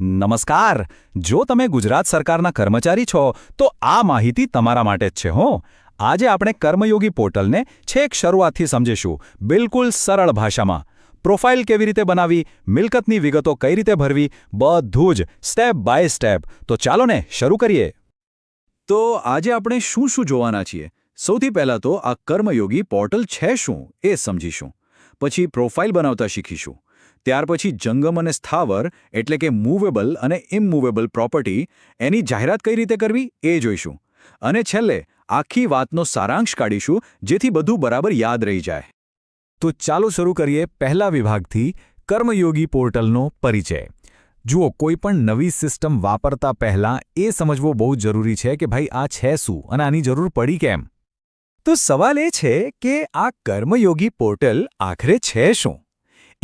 નમસ્કાર. જો તમે ગુજરાત સરકારના કર્મચારી છો, તો આ માહિતી તમારા માટે જ છે, હો. આજે આપણે કર્મયોગી પોર્ટલને છેક શરૂઆતથી સમજીશું. બિલકુલ સરળ ભાષામાં. પ્રોફાઇલ કેવી રીતે બનાવવી, મિલકતની વિગતો કઈ રીતે ભરવી, બધું જ સ્ટેપ બાય સ્ટેપ. તો ચાલો ને શરૂ કરીએ. તો આજે આપણે શું શું જોવાના છીએ? સૌથી પહેલાં તો આ કર્મયોગી પોર્ટલ છે શું એ સમજીશું. પછી પ્રોફાઇલ બનાવતા શીખીશું. ત્યાર પછી જંગમ અને સ્થાવર, એટલે કે મૂવેબલ અને ઇમૂવેબલ પ્રોપર્ટી એની જાહેરાત કઈ રીતે કરવી એ જોઈશું. અને છેલ્લે આખી વાતનો સારાંશ કાઢીશું, જેથી બધું બરાબર યાદ રહી જાય. તો ચાલો શરૂ કરીએ પહેલા વિભાગથી કર્મયોગી પોર્ટલનો પરિચય. જુઓ, કોઈ પણ નવી સિસ્ટમ વાપરતા પહેલાં એ સમજવો બહુ જરૂરી છે કે ભાઈ આ છે શું અને આની જરૂર પડી કેમ? તો સવાલ એ છે કે આ કર્મયોગી પોર્ટલ આખરે છે શું?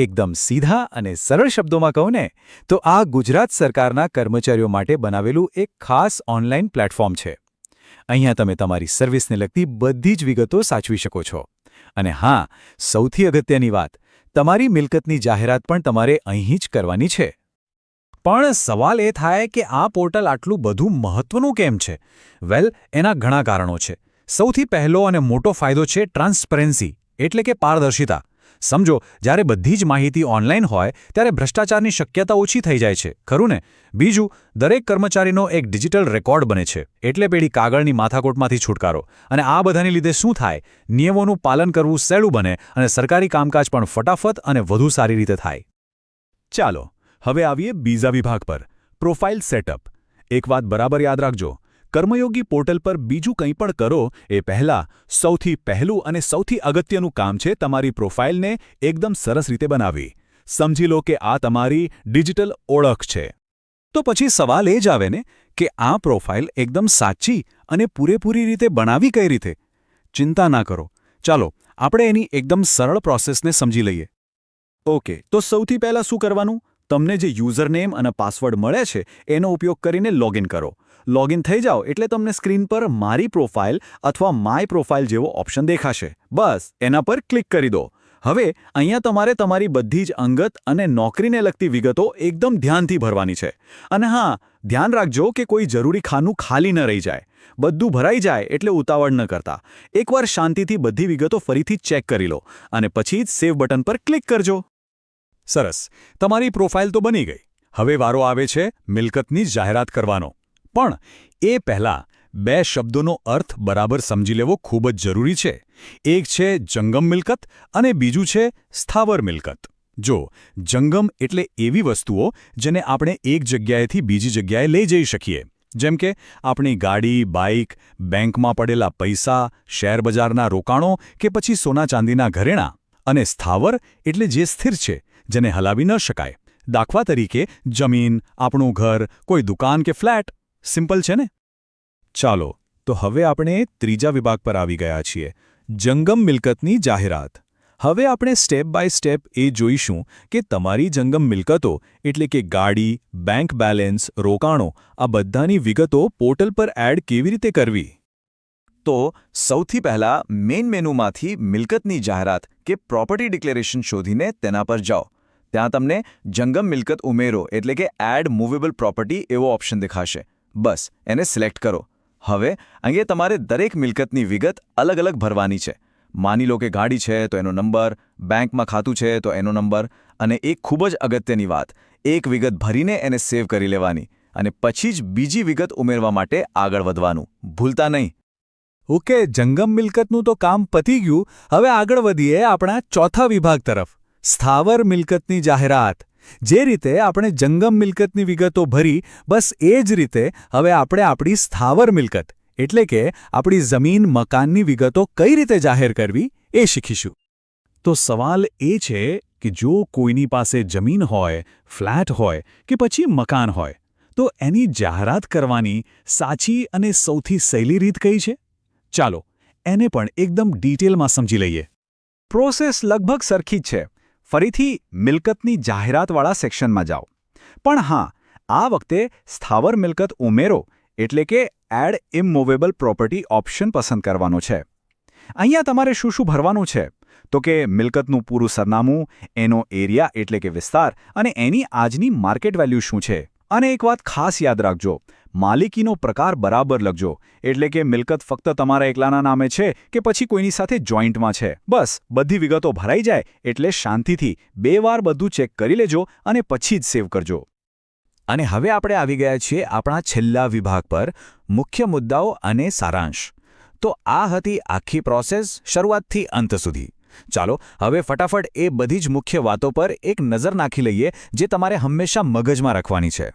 એકદમ સીધા અને સરળ શબ્દોમાં કહું ને, તો આ ગુજરાત સરકારના કર્મચારીઓ માટે બનાવેલું એક ખાસ ઓનલાઈન પ્લેટફોર્મ છે. અહીંયા તમે તમારી સર્વિસને લગતી બધી જ વિગતો સાચવી શકો છો. અને હા, સૌથી અગત્યની વાત, તમારી મિલકતની જાહેરાત પણ તમારે અહીં જ કરવાની છે. પણ સવાલ એ થાય કે આ પોર્ટલ આટલું બધું મહત્વનું કેમ છે? વેલ, એના ઘણા કારણો છે. સૌથી પહેલો અને મોટો ફાયદો છે ટ્રાન્સપરન્સી, એટલે કે પારદર્શિતા. સમજો, જ્યારે બધી જ માહિતી ઓનલાઈન હોય, ત્યારે ભ્રષ્ટાચારની શક્યતા ઓછી થઈ જાય છે. ખરું ને? બીજું, દરેક કર્મચારીનો એક ડિજિટલ રેકોર્ડ બને છે. એટલે પેઢી કાગળની માથાકોટમાંથી છુટકારો. અને આ બધાને લીધે શું થાય? નિયમોનું પાલન કરવું સહેલું બને અને સરકારી કામકાજ પણ ફટાફટ અને વધુ સારી રીતે થાય. ચાલો, હવે આવીએ બીજા વિભાગ પર. Profile setup. એક વાત બરાબર યાદ રાખજો. કર્મયોગી પોર્ટલ પર બીજું કંઈ પણ કરો, એ પહેલાં સૌથી પહેલું અને સૌથી અગત્યનું કામ છે તમારી પ્રોફાઇલને એકદમ સરસ રીતે બનાવવી. સમજી લો કે આ તમારી ડિજિટલ ઓળખ છે. તો પછી સવાલ એ જ આવે ને કે આ પ્રોફાઇલ એકદમ સાચી અને પૂરેપૂરી રીતે બનાવી કઈ રીતે? ચિંતા ના કરો. ચાલો, આપણે એની એકદમ સરળ પ્રોસેસને સમજી લઈએ. ઓકે તો સૌથી પહેલાં શું કરવાનું? તમને જે યુઝરનેમ અને પાસવર્ડ મળે છે, એનો ઉપયોગ કરીને લોગિન કરો. લોગિન થઈ જાઓ એટલે તમને સ્ક્રીન પર મારી પ્રોફાઇલ અથવા માય પ્રોફાઇલ જેવો ઓપ્શન દેખાશે. બસ, એના પર ક્લિક કરી દો. હવે, અહીંયા તમારે તમારી બધી જ અંગત અને નોકરીને લગતી વિગતો એકદમ ધ્યાનથી ભરવાની છે. અને હા, ધ્યાન રાખજો કે કોઈ જરૂરી ખાનું ખાલી ન રહી જાય. બધું ભરાઈ જાય એટલે ઉતાવળ ન કરતા. એકવાર શાંતિથી બધી વિગતો ફરીથી ચેક કરી લો અને પછી જ સેવ બટન પર ક્લિક કરજો. સરસ. તમારી પ્રોફાઇલ તો બની ગઈ. હવે વારો આવે છે મિલકતની જાહેરાત કરવાનો. પણ એ પહેલાં બે શબ્દોનો અર્થ બરાબર સમજી લેવો ખૂબ જ જરૂરી છે. એક છે જંગમ મિલકત અને બીજું છે સ્થાવર મિલકત. જો જંગમ એટલે એવી વસ્તુઓ જેને આપણે એક જગ્યાએથી બીજી જગ્યાએ લઈ જઈ શકીએ, જેમ કે આપણી ગાડી, બાઇક, બેંકમાં પડેલા પૈસા શેરબજારના રોકાણો કે પછી સોના ચાંદીના ઘરેણાં અને સ્થાવર એટલે જે સ્થિર છે, જેને હલાવી ન શકાય. દાખલા તરીકે જમીન, આપણું ઘર, કોઈ દુકાન કે ફ્લેટ સિમ્પલ છે ને? ચાલો, તો હવે આપણે ત્રીજા વિભાગ પર આવી ગયા છીએ, જંગમ મિલકતની જાહેરાત. હવે આપણે સ્ટેપ બાય સ્ટેપ એ જોઈશું કે તમારી જંગમ મિલકતો, એટલે કે ગાડી બેંક બેલેન્સ રોકાણો, આ બધાની વિગતો પોર્ટલ પર એડ કેવી રીતે કરવી? તો, સૌથી પહેલા મેઇન મેનુમાંથી મિલકતની જાહેરાત કે પ્રોપર્ટી ડિક્લેરેશન શોધીને તેના પર જાઓ. ત્યાં તમને જંગમ મિલકત ઉમેરો, એટલે કે એડ મૂવેબલ પ્રોપર્ટી એવો ઓપ્શન દેખાશે. બસ, એને સિલેક્ટ કરો. હવે અહીંયા તમારે દરેક મિલકતની વિગત અલગ અલગ ભરવાની છે. માની લો કે ગાડી છે, તો એનો નંબર, બેંકમાં ખાતું છે, તો એનો નંબર, અને એક ખૂબ જ અગત્યની વાત, એક વિગત ભરીને એને સેવ કરી લેવાની, અને પછી જ બીજી વિગત ઉમેરવા માટે આગળ વધવાનું. ભૂલતા નહીં. ઓકે, જંગમ મિલકતનું તો કામ પતી ગયું. હવે આગળ વધીએ આપણા ચોથા વિભાગ તરફ. સ્થાવર મિલકતની જાહેરાત. જે રીતે આપણે જંગમ મિલકતની વિગતો ભરી, બસ એ જ રીતે હવે આપણે આપણી સ્થાવર મિલકત, એટલે કે આપણી જમીન, મકાનની વિગતો કઈ રીતે જાહેર કરવી, એ શીખીશું. તો સવાલ એ છે કે જો કોઈની પાસે જમીન હોય, ફ્લેટ હોય કે પછી મકાન હોય, તો એની જાહેરાત કરવાની સાચી અને સૌથી સહેલી રીત કઈ છે? ચાલો, એને પણ એકદમ ડિટેલમાં સમજી લઈએ. પ્રોસેસ લગભગ સરખી જ છે. ફરીથી મિલકતની જાહેરાતવાળા સેક્શનમાં જાઓ. પણ હા, આ વખતે સ્થાવર મિલકત ઉમેરો એટલે કે એડ ઇમૂવેબલ પ્રોપર્ટી ઓપ્શન પસંદ કરવાનો છે. અહીંયા તમારે શું શું ભરવાનું છે? તો કે મિલકતનું પૂરું સરનામું, એનો એરિયા એટલે કે વિસ્તાર અને એની આજની માર્કેટ વેલ્યુ શું છે? અને એક વાત ખાસ યાદ રાખજો માલિકીનો પ્રકાર બરાબર લખજો. એટલે કે મિલકત ફક્ત તમારા એકલાના નામે છે કે પછી કોઈની સાથે જોઈન્ટમાં છે. બસ, બધી વિગતો ભરાઈ જાય એટલે શાંતિથી બે વાર બધું ચેક કરી લેજો અને પછી જ સેવ કરજો. અને હવે આપણે આવી ગયા છીએ આપણા છેલ્લા વિભાગ પર, મુખ્ય મુદ્દાઓ અને સારાંશ. તો આ હતી આખી પ્રોસેસ શરૂઆતથી અંત સુધી. ચાલો, હવે ફટાફટ એ બધી જ મુખ્ય વાતો પર એક નજર નાખી લઈએ જે તમારે હંમેશા મગજમાં રાખવાની છે.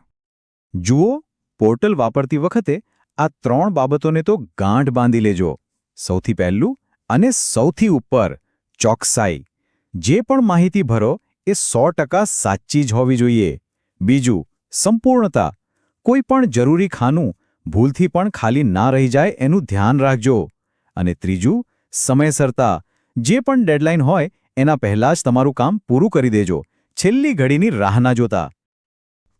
જુઓ પોર્ટલ વાપરતી વખતે આ ત્રણ બાબતોને તો ગાંઠ બાંધી લેજો. સૌથી પહેલું અને સૌથી ઉપર ચોકસાઈ. જે પણ માહિતી ભરો એ સો સાચી જ હોવી જોઈએ. બીજું, સંપૂર્ણતા. કોઈ પણ જરૂરી ખાનું ભૂલથી પણ ખાલી ના રહી જાય એનું ધ્યાન રાખજો. અને ત્રીજું, સમયસરતા. જે પણ ડેડલાઇન હોય એના પહેલાં જ તમારું કામ પૂરું કરી દેજો. છેલ્લી ઘડીની રાહ ના જોતા.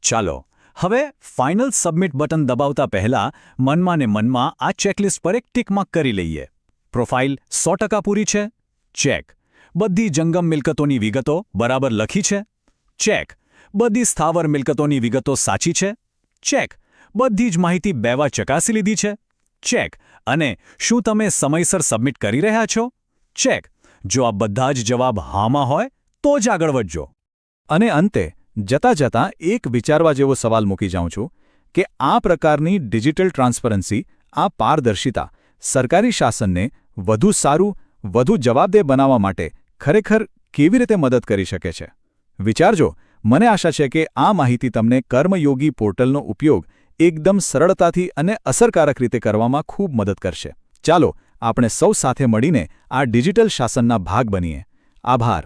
ચાલો હવે ફાઇનલ સબમિટ બટન દબાવતા પહેલા મનમાં ને મનમાં આ ચેકલિસ્ટ પર એક ટીકમાર્ક કરી લઈએ. પ્રોફાઇલ સો પૂરી છે. ચેક બધી જંગમ મિલકતોની વિગતો બરાબર લખી છે. ચેક બધી સ્થાવર મિલકતોની વિગતો સાચી છે. ચેક બધી જ માહિતી બે વાર ચકાસી લીધી છે. ચેક અને શું તમે સમયસર સબમિટ કરી રહ્યા છો? ચેક જો આ બધા જ જવાબ હામાં હોય, તો જ આગળ વધજો. અને અંતે જતા જતા એક વિચારવા જેવો સવાલ મૂકી જાઉં છું કે આ પ્રકારની ડિજિટલ ટ્રાન્સપરન્સી, આ પારદર્શિતા સરકારી શાસનને વધુ સારું, વધુ જવાબદેહ બનાવવા માટે ખરેખર કેવી રીતે મદદ કરી શકે છે? વિચારજો, મને આશા છે કે આ માહિતી તમને કર્મયોગી પોર્ટલનો ઉપયોગ એકદમ સરળતાથી અને અસરકારક રીતે કરવામાં ખૂબ મદદ કરશે. ચાલો, આપણે સૌ સાથે મળીને આ ડિજિટલ શાસનના ભાગ બનીએ. આભાર.